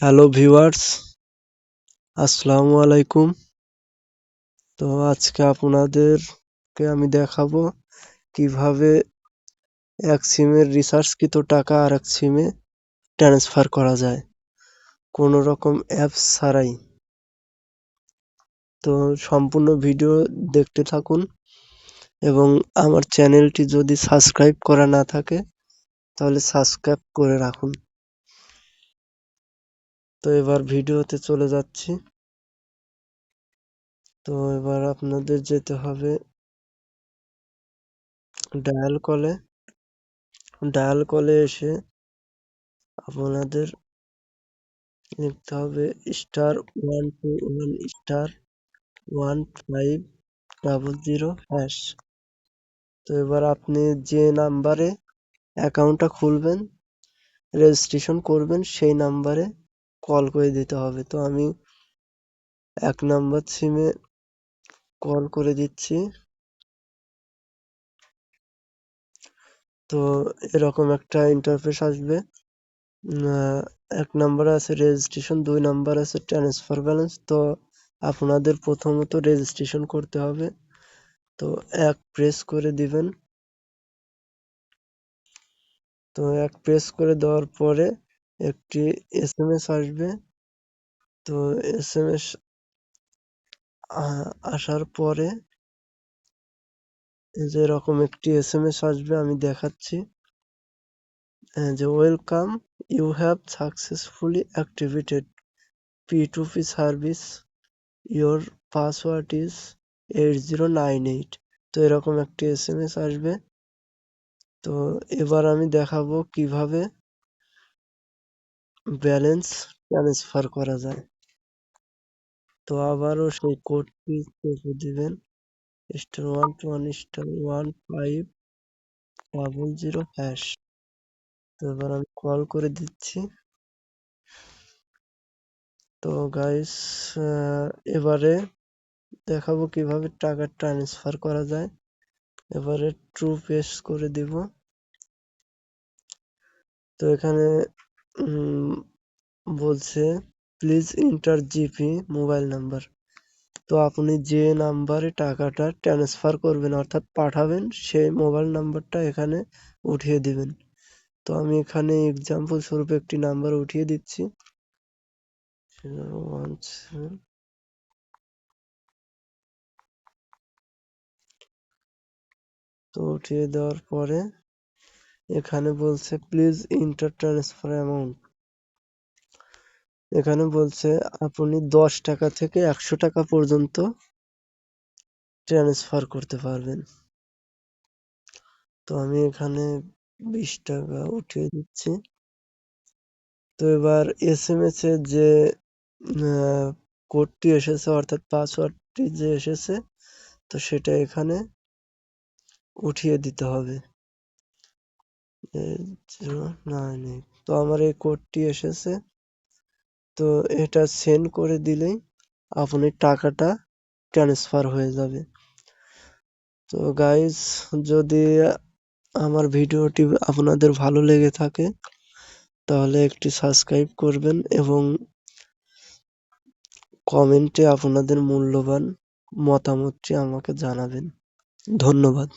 Hello viewers আসসালামু আলাইকুম তো আজকে আপনাদেরকে আমি দেখাবো কীভাবে এক সিমের রিচার্জকৃত টাকা আরেক সিমে ট্রান্সফার করা যায়। কোনো রকম অ্যাপস ছাড়াই। তো সম্পূর্ণ ভিডিও দেখতে থাকুন এবং আমার চ্যানেলটি যদি সাবস্ক্রাইব করা না থাকে, তাহলে সাবস্ক্রাইব করে রাখুন। তো এবার ভিডিওতে চলে যাচ্ছি। তো এবার আপনাদের যেতে হবে ডায়াল কলে ডায়াল কলে এসে আপনাদের লিখতে হবে star one two one star one five double zero hash. তো এবার আপনি যে নাম্বারে অ্যাকাউন্টটা খুলবেন, রেজিস্ট্রেশন করবেন সেই নাম্বারে কল করে দিতে হবে। তো আমি এক নাম্বার সিমে কল করে দিচ্ছি। তো এরকম একটা ইন্টারফেস আসবে। এক নাম্বার আছে রেজিস্ট্রেশন দুই নাম্বার আছে ট্রান্সফার ব্যালেন্স তো আপনাদের প্রথমত রেজিস্ট্রেশন করতে হবে। তো এক প্রেস করে দিবেন। তো এক প্রেস করে দেওয়ার পরে একটি এস এম এস আসবে। তো এস এম এস আসার পরে যে এরকম একটি এস এম এস আসবে, আমি দেখাচ্ছি। যে welcome, you have successfully activated. P to P service, your password is eight zero nine eight. তো এরকম একটি এস এম এস আসবে। তো এবার আমি দেখাবো কীভাবে ব্যালেন্স ট্রান্সফার করা যায়। তো আবারও সেই কোডটি চেপে দিবেন। Star one two one star one five double zero hash তো এবার আমি কল করে দিচ্ছি। তো গাইস এবারে দেখাবো কীভাবে টাকা ট্রান্সফার করা যায়। এবারে ট্রু পেস করে দিব। তো এখানে বলছে please enter GP mobile number তো আপনি যে নাম্বারে টাকাটা ট্রান্সফার করবেন, অর্থাৎ পাঠাবেন, সেই মোবাইল নাম্বারটা এখানে উঠিয়ে দিবেন। তো আমি এখানে এক্সাম্পল স্বরূপ একটি নাম্বার উঠিয়ে দিচ্ছি। তো উঠিয়ে দেওয়ার পরে এখানে বলছে প্লিজ ইন্টার ট্রান্সফার অ্যামাউন্ট এখানে বলছে, আপনি দশ টাকা থেকে একশো টাকা পর্যন্ত ট্রান্সফার করতে পারবেন। তো আমি এখানে বিশ টাকা উঠিয়ে দিচ্ছি। তো এবার এস এম এস এর যে কোডটি এসেছে, অর্থাৎ পাসওয়ার্ডটি যে এসেছে, তো সেটা এখানে উঠিয়ে দিতে হবে। তো আমার এই কোডটি এসেছে। তো এটা সেন্ড করে দিলেই আপনি টাকাটা ট্রান্সফার হয়ে যাবে। তো গাইজ যদি আমার ভিডিওটি আপনাদের ভালো লেগে থাকে, তাহলে একটি সাবস্ক্রাইব করবেন এবং কমেন্টে আপনাদের মূল্যবান মতামতটি আমাকে জানাবেন। ধন্যবাদ।